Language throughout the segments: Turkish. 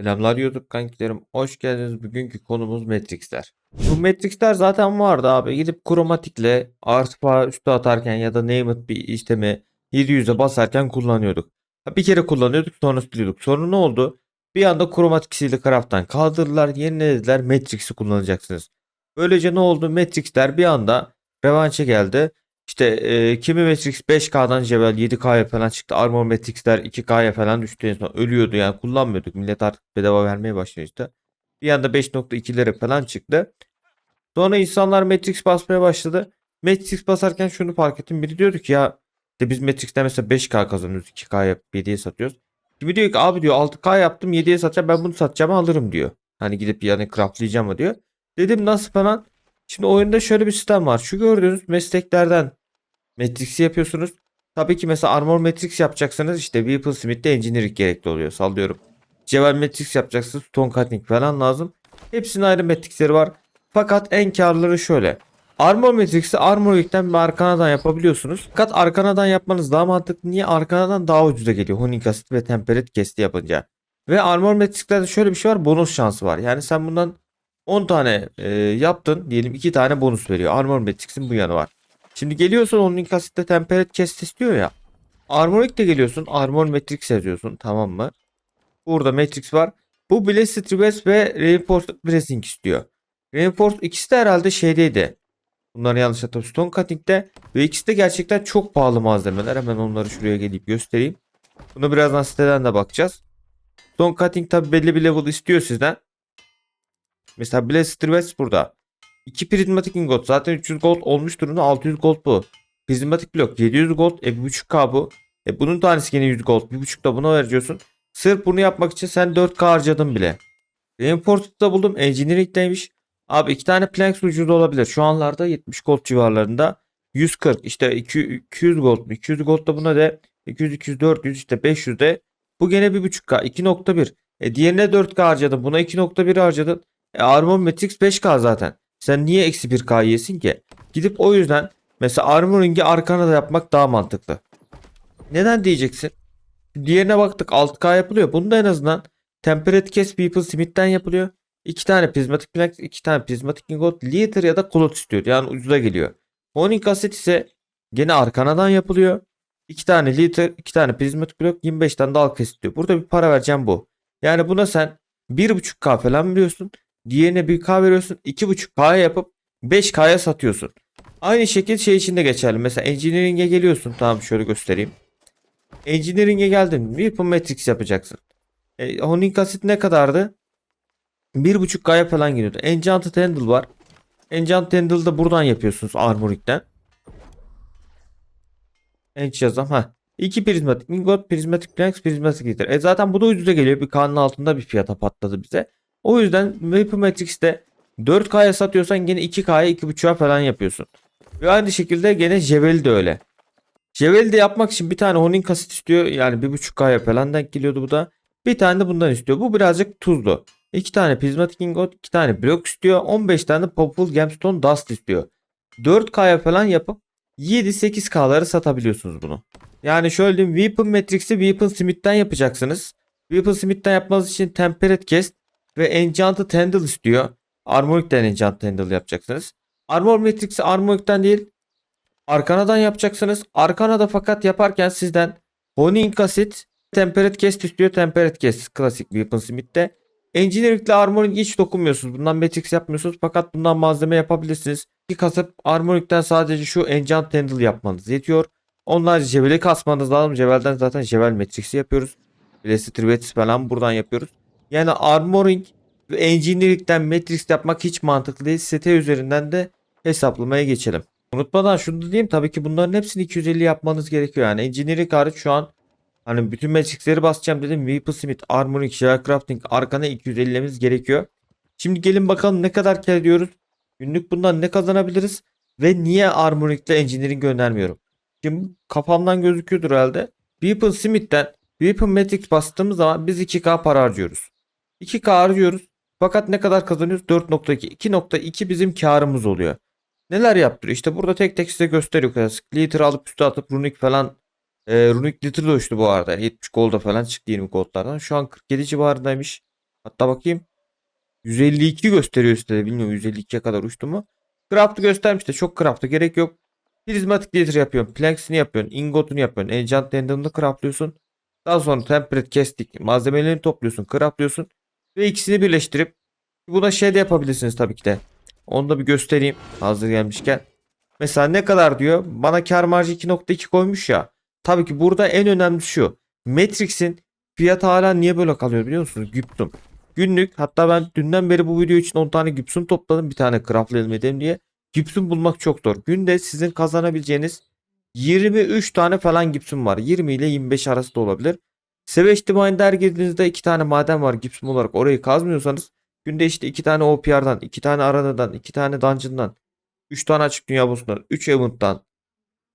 Selamlar YouTube kankilerim. Hoş geldiniz. Bugünkü konumuz Matrix'ler. Bu Matrix'ler zaten vardı abi. Gidip kromatikle artı üstü atarken ya da name bir işlemi 700'e basarken kullanıyorduk. Bir kere kullanıyorduk sonra siliyorduk. Sonra ne oldu? Bir anda kromatik sildi craft'tan kaldırdılar. Yerine dediler Matrix'i kullanacaksınız. Böylece ne oldu? Matrix'ler bir anda revanşa geldi. İşte e, kimi Matrix 5K'dan Jevel 7K'ya falan çıktı. Armor Matrix'ler 2K'ya falan düştü en. Ölüyordu yani kullanmıyorduk. Millet artık bedava vermeye başladı işte. Bir anda 5.2'lere falan çıktı. Sonra insanlar Matrix basmaya başladı. Matrix basarken şunu fark ettim. Biri diyordu ki ya de biz Matrix'te mesela 5K kazanıyoruz. 2K yapıp 7'ye satıyoruz. Kimi diyor ki abi diyor 6K yaptım 7'ye satacağım ben bunu satacağım alırım diyor. Hani gidip yani craftlayacağım diyor. Dedim nasıl falan. Şimdi oyunda şöyle bir sistem var. Şu gördüğünüz mesleklerden Matrix'i yapıyorsunuz. Tabii ki mesela Armor Matrix yapacaksanız işte Weapon Smith'te Engineering gerekli oluyor. Sallıyorum. Jewel Matrix yapacaksınız. Stone Cutting falan lazım. Hepsinin ayrı Matrix'leri var. Fakat en karları şöyle. Armor Matrix'i Armoric'ten bir arkanadan yapabiliyorsunuz. Fakat arkanadan yapmanız daha mantıklı. Niye? Arkanadan daha ucuza geliyor. Honing Acid ve Temperate Cast'i yapınca. Ve Armor Matrix'lerde şöyle bir şey var. Bonus şansı var. Yani sen bundan 10 tane e, yaptın. Diyelim 2 tane bonus veriyor. Armor Matrix'in bu yanı var. Şimdi geliyorsun onun kasitte temperate chest istiyor ya. Armoric de geliyorsun. Armor Matrix yazıyorsun. Tamam mı? Burada Matrix var. Bu Blessed Reverse ve Reinforced Bracing istiyor. Reinforced ikisi de herhalde şeydeydi. Bunları yanlış hatırlıyorum. Stone Cutting'de ve ikisi de gerçekten çok pahalı malzemeler. Hemen onları şuraya gelip göstereyim. Bunu birazdan siteden de bakacağız. Stone Cutting tabi belli bir level istiyor sizden. Mesela Blessed Reverse burada. 2 prizmatik ingot zaten 300 gold olmuş durumda 600 gold bu. Prizmatik blok 700 gold e 1.5k bu. E bunun tanesi yine 100 gold 1.5 da buna vereceksin. Sırf bunu yapmak için sen 4k harcadın bile. Reinforced'da buldum Engineering'deymiş. Abi iki tane plank ucuz olabilir. Şu anlarda 70 gold civarlarında. 140 işte 200 gold mu? 200 gold da buna de 200 200 400 işte 500 de bu gene 1.5k 2.1 e diğerine 4k harcadın buna 2.1 harcadın e Armor Matrix 5k zaten sen niye eksi 1k yesin ki? Gidip o yüzden mesela Armoring'i arkana da yapmak daha mantıklı. Neden diyeceksin? Diğerine baktık 6k yapılıyor. Bunda en azından Temperate Cast People Smith'ten yapılıyor. 2 tane Prismatic Plank 2 tane Prismatic Ingot Liter ya da Cloth istiyor. Yani ucuza geliyor. Honing Cassette ise gene arkanadan yapılıyor. 2 tane liter, 2 tane prizmatik blok, 25 tane dal istiyor. Burada bir para vereceğim bu. Yani buna sen 1.5K falan veriyorsun. Diğerine 1K veriyorsun. 2.5K'ya yapıp 5K'ya satıyorsun. Aynı şekilde şey için de geçerli. Mesela Engineering'e geliyorsun. Tamam şöyle göstereyim. Engineering'e geldin. Weapon Matrix yapacaksın. E, Honing Acid ne kadardı? 1.5K'ya falan geliyordu. Enchanted Handle var. Enchanted Handle'ı da buradan yapıyorsunuz Armoric'ten. Ench yazam. Ha. 2 prizmatik ingot, prizmatik planks, prizmatik liter. E zaten bu da ucuza geliyor. Bir kanın altında bir fiyata patladı bize. O yüzden Vapor Matrix'te 4K'ya satıyorsan gene 2K'ya 2.5'a falan yapıyorsun. Ve aynı şekilde gene Jevel'i de öyle. Jevel'i de yapmak için bir tane Honing kasit istiyor. Yani 1.5K'ya falan denk geliyordu bu da. Bir tane de bundan istiyor. Bu birazcık tuzlu. 2 tane prizmatik ingot, 2 tane blok istiyor. 15 tane Purple Gemstone Dust istiyor. 4K'ya falan yapıp 7-8K'ları satabiliyorsunuz bunu. Yani şöyle diyeyim Weapon Matrix'i Weapon Smith'ten yapacaksınız. Weapon Smith'ten yapmanız için Temperate Cast ve Enchanted Handle istiyor. Armoric'ten Enchanted Handle yapacaksınız. Armor Matrix'i Armoric'ten değil Arkana'dan yapacaksınız. Arkana'da fakat yaparken sizden Honing Acid Temperate Cast istiyor. Temperate Cast klasik Weapon Smith'te. Engineering ile Armoring hiç dokunmuyorsunuz. Bundan Matrix yapmıyorsunuz fakat bundan malzeme yapabilirsiniz. Bir kasıp Armoring'den sadece şu Enchant Handle yapmanız yetiyor. Onlar Jevel'i kasmanız lazım. Jevel'den zaten Jevel Matrix'i yapıyoruz. Blessed Rivets falan buradan yapıyoruz. Yani Armoring ve Engineering'den Matrix yapmak hiç mantıklı değil. Site üzerinden de hesaplamaya geçelim. Unutmadan şunu da diyeyim tabii ki bunların hepsini 250 yapmanız gerekiyor. Yani Engineering hariç şu an Hani bütün Matrix'leri basacağım dedim. Weapon Smith, Armoring, Crafting arkana 250'miz gerekiyor. Şimdi gelin bakalım ne kadar kar ediyoruz. Günlük bundan ne kazanabiliriz? Ve niye Armoring ile Engineering göndermiyorum? Şimdi kafamdan gözüküyordur herhalde. Weapon Smith'ten Weapon Matrix bastığımız zaman biz 2K para harcıyoruz. 2K harcıyoruz. Fakat ne kadar kazanıyoruz? 4.2. 2.2 bizim karımız oluyor. Neler yaptırıyor? İşte burada tek tek size gösteriyor. Klasik. Liter alıp üstü atıp runik falan e, Runic Litter da uçtu bu arada. 70 golda falan çıktı 20 goldlardan. Şu an 47 civarındaymış. Hatta bakayım. 152 gösteriyor üstte. Bilmiyorum 152'ye kadar uçtu mu. Craft'ı göstermiş de çok craft'a gerek yok. Prismatic Leader yapıyorsun. Planks'ini yapıyorsun. Ingot'unu yapıyorsun. Enchant Tendon'unu craftlıyorsun. Daha sonra Temperate Casting malzemelerini topluyorsun. Craftlıyorsun. Ve ikisini birleştirip buna şey de yapabilirsiniz tabii ki de. Onu da bir göstereyim hazır gelmişken. Mesela ne kadar diyor? Bana kar marjı 2.2 koymuş ya. Tabii ki burada en önemlisi şu. Matrix'in fiyatı hala niye böyle kalıyor biliyor musunuz? Gypsum. Günlük hatta ben dünden beri bu video için 10 tane Gypsum topladım. Bir tane craftlayalım diye. Gypsum bulmak çok zor. Günde sizin kazanabileceğiniz 23 tane falan Gypsum var. 20 ile 25 arası da olabilir. Savage Divine'da her girdiğinizde 2 tane maden var Gypsum olarak. Orayı kazmıyorsanız günde işte 2 tane OPR'dan, 2 tane Arana'dan, 2 tane Dungeon'dan, 3 tane açık dünya bossundan, 3 Event'tan,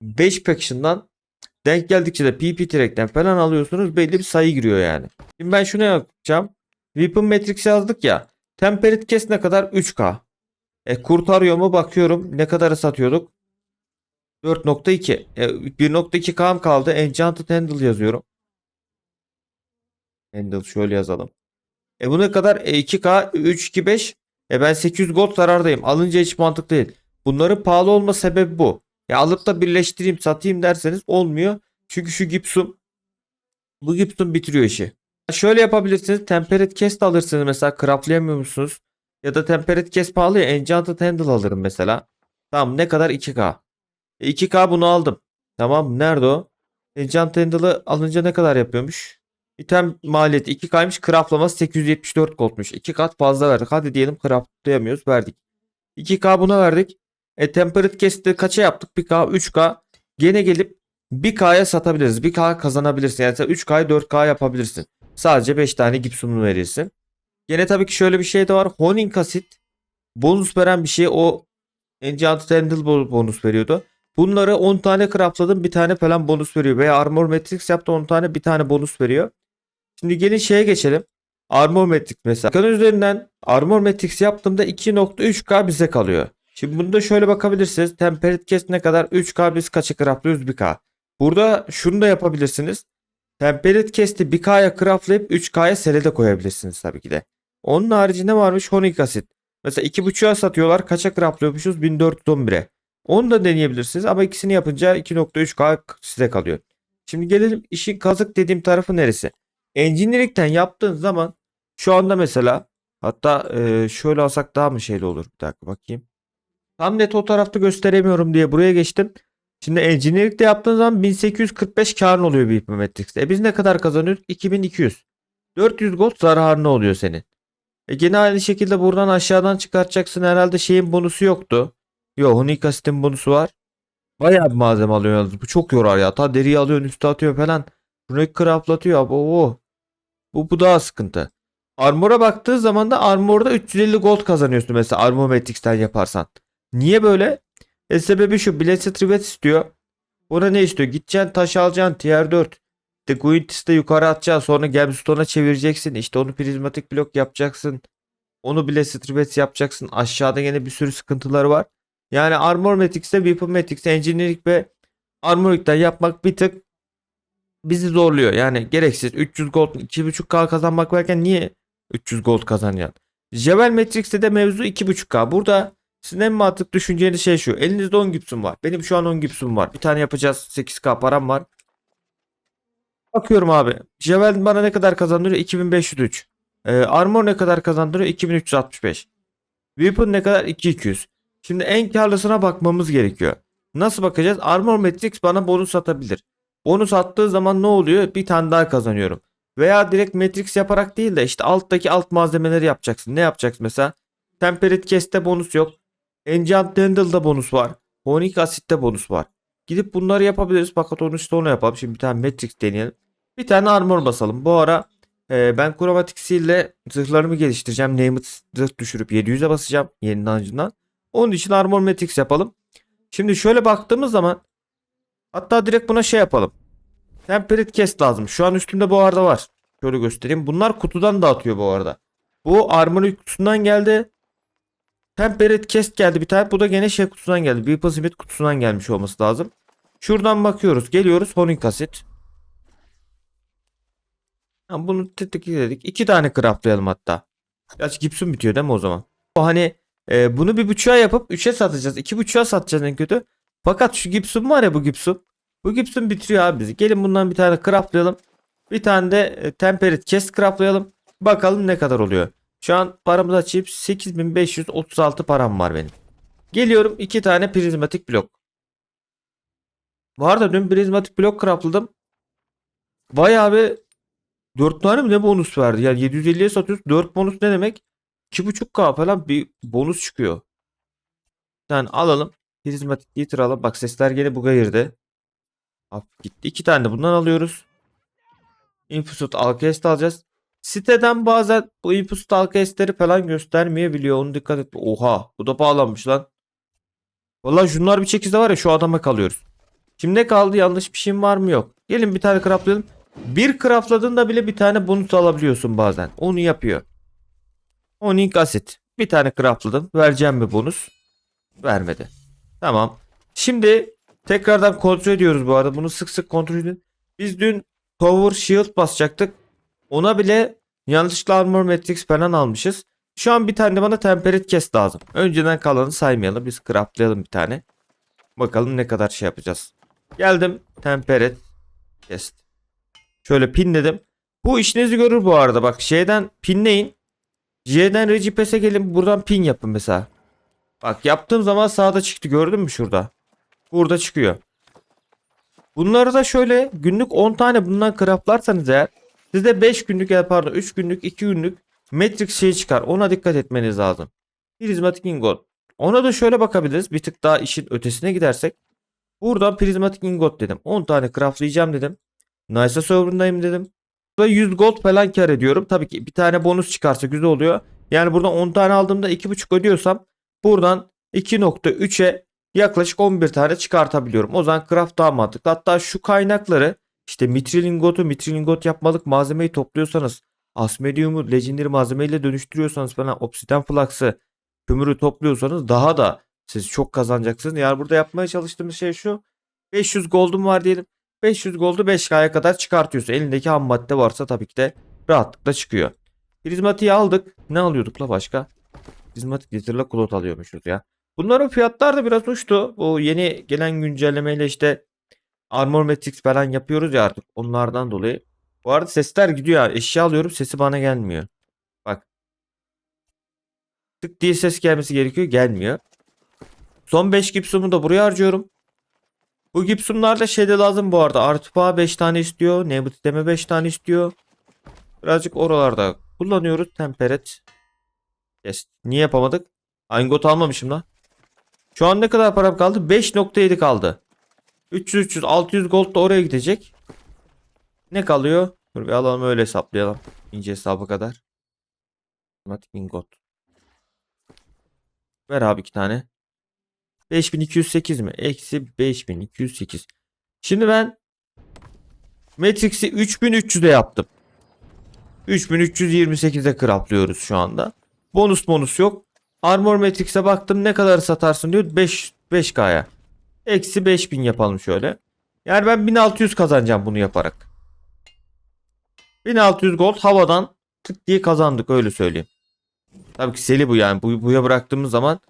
5 Faction'dan denk geldikçe de PP Track'ten falan alıyorsunuz. Belli bir sayı giriyor yani. Şimdi ben şunu yapacağım. Weapon Matrix yazdık ya. Tempered Case ne kadar? 3K. E kurtarıyor mu bakıyorum. Ne kadara satıyorduk? 4.2. E, 1.2K'm kaldı. Enchanted Handle yazıyorum. Handle şöyle yazalım. E bu ne kadar? E 2K 325. E ben 800 gold zarardayım. Alınca hiç mantıklı değil. Bunların pahalı olma sebebi bu. Ya alıp da birleştireyim satayım derseniz olmuyor. Çünkü şu Gibson bu Gibson bitiriyor işi. Şöyle yapabilirsiniz. Tempered Cast alırsınız mesela craftlayamıyor musunuz? Ya da Tempered Cast pahalı ya Enchanted Handle alırım mesela. Tamam ne kadar 2K. E 2K bunu aldım. Tamam nerede o? Enchanted Handle'ı alınca ne kadar yapıyormuş? İtem maliyeti 2K'ymış. Craftlaması 874 goldmuş. 2 kat fazla verdik. Hadi diyelim craftlayamıyoruz. Verdik. 2K buna verdik. E Tempered Cast'ı kaça yaptık? 1K, 3K. Gene gelip 1K'ya satabiliriz. 1K kazanabilirsin. Yani sen 3K'yı 4K yapabilirsin. Sadece 5 tane gipsumunu verirsin. Gene tabii ki şöyle bir şey de var. Honing Acid bonus veren bir şey. O Enchanted Handle bo- bonus veriyordu. Bunları 10 tane craftladım. Bir tane falan bonus veriyor. Veya Armor Matrix yaptı 10 tane bir tane bonus veriyor. Şimdi gelin şeye geçelim. Armor Matrix mesela. Ekran üzerinden Armor Matrix yaptığımda 2.3K bize kalıyor. Şimdi bunu da şöyle bakabilirsiniz. Tempered Cast ne kadar? 3K biz kaça craftlıyoruz? 1K. Burada şunu da yapabilirsiniz. Tempered Cast'i 1K'ya craftlayıp 3K'ya sele de koyabilirsiniz tabii ki de. Onun haricinde varmış Honing Acid. Mesela 2.5'a satıyorlar. Kaça craftlıyormuşuz? 1411'e. Onu da deneyebilirsiniz ama ikisini yapınca 2.3K size kalıyor. Şimdi gelelim işin kazık dediğim tarafı neresi? Engineering'den yaptığın zaman şu anda mesela hatta e, şöyle alsak daha mı şeyli olur? Bir dakika bakayım. Tam net o tarafta gösteremiyorum diye buraya geçtim. Şimdi engineering'de yaptığın zaman 1845 karın oluyor bir Matrix'te. E biz ne kadar kazanıyoruz? 2200. 400 gold zararına oluyor senin. E gene aynı şekilde buradan aşağıdan çıkartacaksın. Herhalde şeyin bonusu yoktu. Yo Honig Acid'in bonusu var. Bayağı bir malzeme alıyor yalnız. Bu çok yorar ya. Ta deriyi alıyorsun üstü atıyor falan. Bunu craftlatıyor. Abo. Bu, bu daha sıkıntı. Armor'a baktığı zaman da Armor'da 350 gold kazanıyorsun mesela Armor Matrix'ten yaparsan. Niye böyle? E sebebi şu. Blessed Rivet istiyor. Buna ne istiyor? Gideceksin taş alacaksın tier 4. İşte Guintis'te yukarı atacaksın. Sonra Gemstone'a çevireceksin. İşte onu prizmatik blok yapacaksın. Onu Blessed Rivet yapacaksın. Aşağıda yine bir sürü sıkıntıları var. Yani Armor Matrix'te, Weapon Matrix'te, Engineering ve Armoring'den yapmak bir tık bizi zorluyor. Yani gereksiz 300 gold 2.5k kazanmak varken niye 300 gold kazanacaksın? Jewel Matrix'te de mevzu 2.5k. Burada sizin en mantıklı düşüneceğiniz şey şu. Elinizde 10 gipsum var. Benim şu an 10 gipsum var. Bir tane yapacağız. 8k param var. Bakıyorum abi. Jewel bana ne kadar kazandırıyor? 2503. Ee, Armor ne kadar kazandırıyor? 2365. Weapon ne kadar? 2200. Şimdi en karlısına bakmamız gerekiyor. Nasıl bakacağız? Armor Matrix bana bonus atabilir. Bonus attığı zaman ne oluyor? Bir tane daha kazanıyorum. Veya direkt Matrix yaparak değil de işte alttaki alt malzemeleri yapacaksın. Ne yapacaksın mesela? Tempered Cast'te bonus yok. Enchant Handle'da bonus var. Honig Acid'de bonus var. Gidip bunları yapabiliriz. Fakat onu işte onu yapalım. Şimdi bir tane Matrix deneyelim. Bir tane armor basalım. Bu ara e, ben Chromatic ile zırhlarımı geliştireceğim. Named zırh düşürüp 700'e basacağım. Yeni dungeon'dan. Onun için Armor Matrix yapalım. Şimdi şöyle baktığımız zaman hatta direkt buna şey yapalım. Tempered Cast lazım. Şu an üstümde bu arada var. Şöyle göstereyim. Bunlar kutudan dağıtıyor bu arada. Bu Armor kutusundan geldi. Tempered Cast geldi bir tane. Bu da gene şey kutusundan geldi. Weapon Smith kutusundan gelmiş olması lazım. Şuradan bakıyoruz. Geliyoruz. Honing Acid. Ha, bunu tetikledik. İki tane craftlayalım hatta. Gerçi gipsun bitiyor değil mi o zaman? O hani e, bunu bir buçuğa yapıp üçe satacağız. iki buçuğa satacağız en kötü. Fakat şu gipsun var ya bu gipsun. Bu gipsun bitiriyor abi bizi. Gelin bundan bir tane craftlayalım. Bir tane de e, tempered chest craftlayalım. Bakalım ne kadar oluyor. Şu an paramızı açayım. 8536 param var benim. Geliyorum iki tane prizmatik blok. Bu arada dün prizmatik blok craftladım. Bayağı bir 4 tane mi ne bonus verdi? Yani 750'ye satıyoruz. 4 bonus ne demek? 2.5k falan bir bonus çıkıyor. Yani alalım. Prizmatik getir alalım. Bak sesler gene buga girdi. Hop, gitti. 2 tane de bundan alıyoruz. Input Alkest alacağız. Siteden bazen bu Input Alkest'leri falan göstermeyebiliyor. Onu dikkat et. Oha bu da bağlanmış lan. Vallahi şunlar bir çekizde var ya şu adama kalıyoruz. Şimdi ne kaldı? Yanlış bir şeyim var mı yok. Gelin bir tane craftlayalım. Bir craftladığında bile bir tane bonus alabiliyorsun bazen. Onu yapıyor. Onic Acid. Bir tane craftladım. Vereceğim bir bonus. Vermedi. Tamam. Şimdi tekrardan kontrol ediyoruz bu arada. Bunu sık sık kontrol edin. Biz dün Tower Shield basacaktık. Ona bile yanlışlıkla Armor Matrix falan almışız. Şu an bir tane de bana Tempered Chest lazım. Önceden kalanı saymayalım. Biz craftlayalım bir tane. Bakalım ne kadar şey yapacağız. Geldim. Tempered Chest. Şöyle pinledim. Bu işinizi görür bu arada. Bak şeyden pinleyin. J'den Regipes'e gelin buradan pin yapın mesela. Bak yaptığım zaman sağda çıktı gördün mü şurada? Burada çıkıyor. Bunları da şöyle günlük 10 tane bundan craftlarsanız eğer size 5 günlük ya pardon 3 günlük 2 günlük Matrix şey çıkar. Ona dikkat etmeniz lazım. Prizmatik ingot. Ona da şöyle bakabiliriz. Bir tık daha işin ötesine gidersek. Buradan prizmatik ingot dedim. 10 tane craftlayacağım dedim. Nice'a server'ındayım dedim. Burada 100 gold falan kar ediyorum. Tabii ki bir tane bonus çıkarsa güzel oluyor. Yani buradan 10 tane aldığımda 2.5 ödüyorsam buradan 2.3'e yaklaşık 11 tane çıkartabiliyorum. O zaman craft daha mantıklı. Hatta şu kaynakları işte mitril ingotu, mitril ingot yapmalık malzemeyi topluyorsanız Asmedium'u legendary malzemeyle dönüştürüyorsanız falan obsidian flux'ı kömürü topluyorsanız daha da siz çok kazanacaksınız. Yani burada yapmaya çalıştığımız şey şu. 500 gold'um var diyelim. 500 gold'u 5K'ya kadar çıkartıyorsun. Elindeki ham madde varsa tabii ki de rahatlıkla çıkıyor. Prizmatiği aldık. Ne alıyorduk la başka? Prizmatik getirle klot alıyormuşuz ya. Bunların fiyatlar da biraz uçtu. Bu yeni gelen güncellemeyle işte Armor Matrix falan yapıyoruz ya artık. Onlardan dolayı. Bu arada sesler gidiyor ya. Eşya alıyorum sesi bana gelmiyor. Bak. Tık diye ses gelmesi gerekiyor. Gelmiyor. Son 5 gipsumu da buraya harcıyorum. Bu gipsumlar da şeyde lazım bu arada. Artupa 5 tane istiyor. Nebut deme 5 tane istiyor. Birazcık oralarda kullanıyoruz. Temperet. Yes. Niye yapamadık? Angot almamışım lan. Şu an ne kadar param kaldı? 5.7 kaldı. 300 300 600 gold da oraya gidecek. Ne kalıyor? Dur bir alalım öyle hesaplayalım. İnce hesabı kadar. Automatic ingot. Ver abi iki tane. 5208 mi? Eksi 5208. Şimdi ben Matrix'i 3300'e yaptım. 3328'e craftlıyoruz şu anda. Bonus bonus yok. Armor Matrix'e baktım ne kadar satarsın diyor. 5 5K'ya. Eksi 5000 yapalım şöyle. Yani ben 1600 kazanacağım bunu yaparak. 1600 gold havadan tık diye kazandık öyle söyleyeyim. Tabii ki seli bu yani. Bu, buya bıraktığımız zaman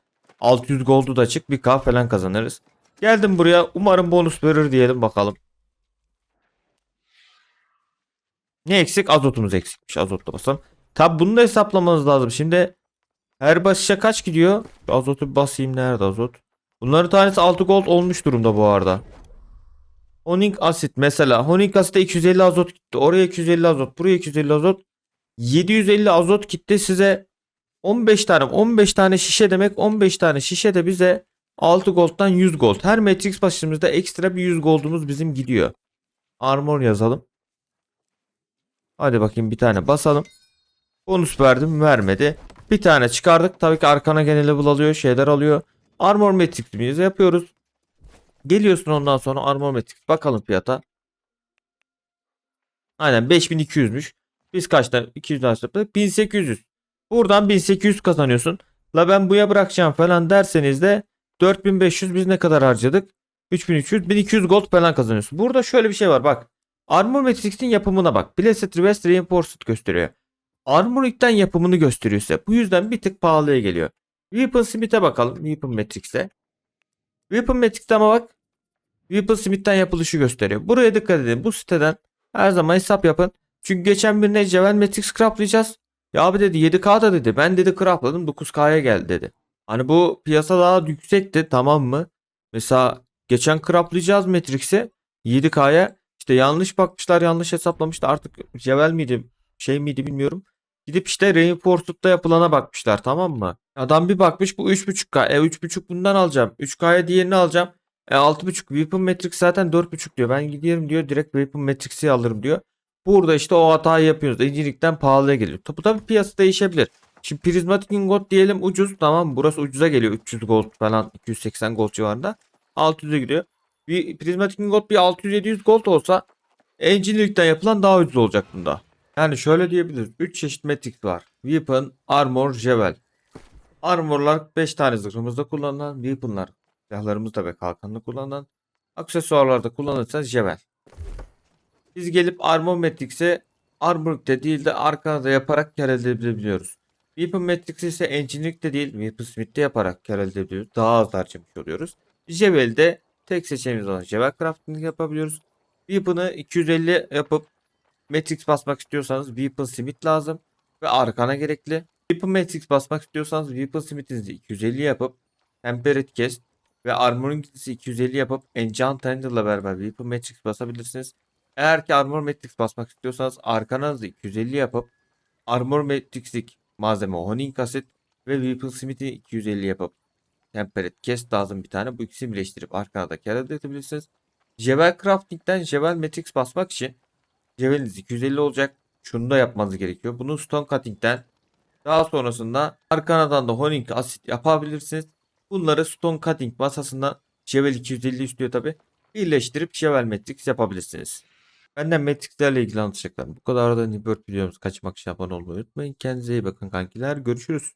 600 gold'u da çık bir k falan kazanırız. Geldim buraya umarım bonus verir diyelim bakalım. Ne eksik? Azotumuz eksikmiş. Azotla basalım. Tabi bunu da hesaplamanız lazım. Şimdi her basışa kaç gidiyor? Azotu bir basayım. Nerede azot? Bunların tanesi 6 gold olmuş durumda bu arada. Honing asit mesela. Honing asite 250 azot gitti. Oraya 250 azot. Buraya 250 azot. 750 azot gitti size 15 tane 15 tane şişe demek 15 tane şişe de bize 6 gold'dan 100 gold. Her matrix başımızda ekstra bir 100 gold'umuz bizim gidiyor. Armor yazalım. Hadi bakayım bir tane basalım. Bonus verdim vermedi. Bir tane çıkardık. Tabii ki arkana gene level. Şeyler alıyor. Armor matrix'imizi yapıyoruz. Geliyorsun ondan sonra armor matrix. Bakalım fiyata. Aynen 5200'müş. Biz kaçta 200 daha yaptık? 1800. Buradan 1800 kazanıyorsun. La ben buya bırakacağım falan derseniz de 4500 biz ne kadar harcadık? 3300 1200 gold falan kazanıyorsun. Burada şöyle bir şey var bak. Armor Matrix'in yapımına bak. Blessed Reverse Reinforced gösteriyor. Armor Ilk'ten yapımını gösteriyor size. Bu yüzden bir tık pahalıya geliyor. Weapon Smith'e bakalım. Weapon Matrix'e. Weapon Matrix'te ama bak. Weapon Smith'ten yapılışı gösteriyor. Buraya dikkat edin. Bu siteden her zaman hesap yapın. Çünkü geçen birine Jevel Matrix craftlayacağız. Ya abi dedi 7K'da dedi. Ben dedi craftladım 9K'ya geldi dedi. Hani bu piyasa daha yüksekti tamam mı? Mesela geçen craftlayacağız Matrix'i 7K'ya işte yanlış bakmışlar yanlış hesaplamışlar artık Jevel miydi şey miydi bilmiyorum. Gidip işte Reinforced'da yapılana bakmışlar tamam mı? Adam bir bakmış bu 3.5K. E 3.5 bundan alacağım. 3K'ya diğerini alacağım. E 6.5 Weapon Matrix zaten 4.5 diyor. Ben gidiyorum diyor direkt Weapon Matrix'i alırım diyor. Burada işte o hatayı yapıyoruz. İncilikten pahalıya geliyor. Tabi tabi piyasa değişebilir. Şimdi Prismatic Ingot diyelim ucuz tamam? Burası ucuza geliyor. 300 gold falan 280 gold civarında. 600'e gidiyor. Bir Prismatic Ingot bir 600-700 gold olsa Engineering'den yapılan daha ucuz olacak bunda. Yani şöyle diyebiliriz. 3 çeşit Matrix var. Weapon, Armor, Jewel. Armorlar 5 tane zırhımızda kullanılan. Weaponlar silahlarımızda ve kalkanlı kullanılan. Aksesuarlarda kullanırsa Jewel. Biz gelip Armor Matrix'e Armor'da değil de arkada yaparak kar elde edebiliyoruz. Weapon Matrix ise Engineering'de değil Weapon Smith'te yaparak kar elde edebiliyoruz. Daha az harcamış oluyoruz. Jewel'de tek seçeneğimiz olan Jewel Crafting yapabiliyoruz. Weapon'ı 250 yapıp Matrix basmak istiyorsanız Weapon Smith lazım ve arkana gerekli. Weapon Matrix basmak istiyorsanız Weapon Smith'inizi 250 yapıp Tempered Cast ve Armor'ınızı 250 yapıp Enchant Handle'la beraber Weapon Matrix basabilirsiniz. Eğer ki Armor Matrix basmak istiyorsanız arkanızı 250 yapıp Armor Matrix'lik malzeme Honing Kaset ve Weapon Smith'i 250 yapıp Tempered Cast lazım bir tane. Bu ikisini birleştirip arkana da kar edebilirsiniz. Jewel Crafting'den Jewel Matrix basmak için Jewel'iniz 250 olacak. Şunu da yapmanız gerekiyor. Bunu Stone Cutting'den daha sonrasında arkanadan da Honing Asit yapabilirsiniz. Bunları Stone Cutting masasından Jewel 250 istiyor tabi. Birleştirip Jewel Matrix yapabilirsiniz. Benden Matrix'lerle ilgili anlatacaklarım. Bu kadar da Nibird videomuz kaçmak için abone olmayı unutmayın. Kendinize iyi bakın kankiler. Görüşürüz.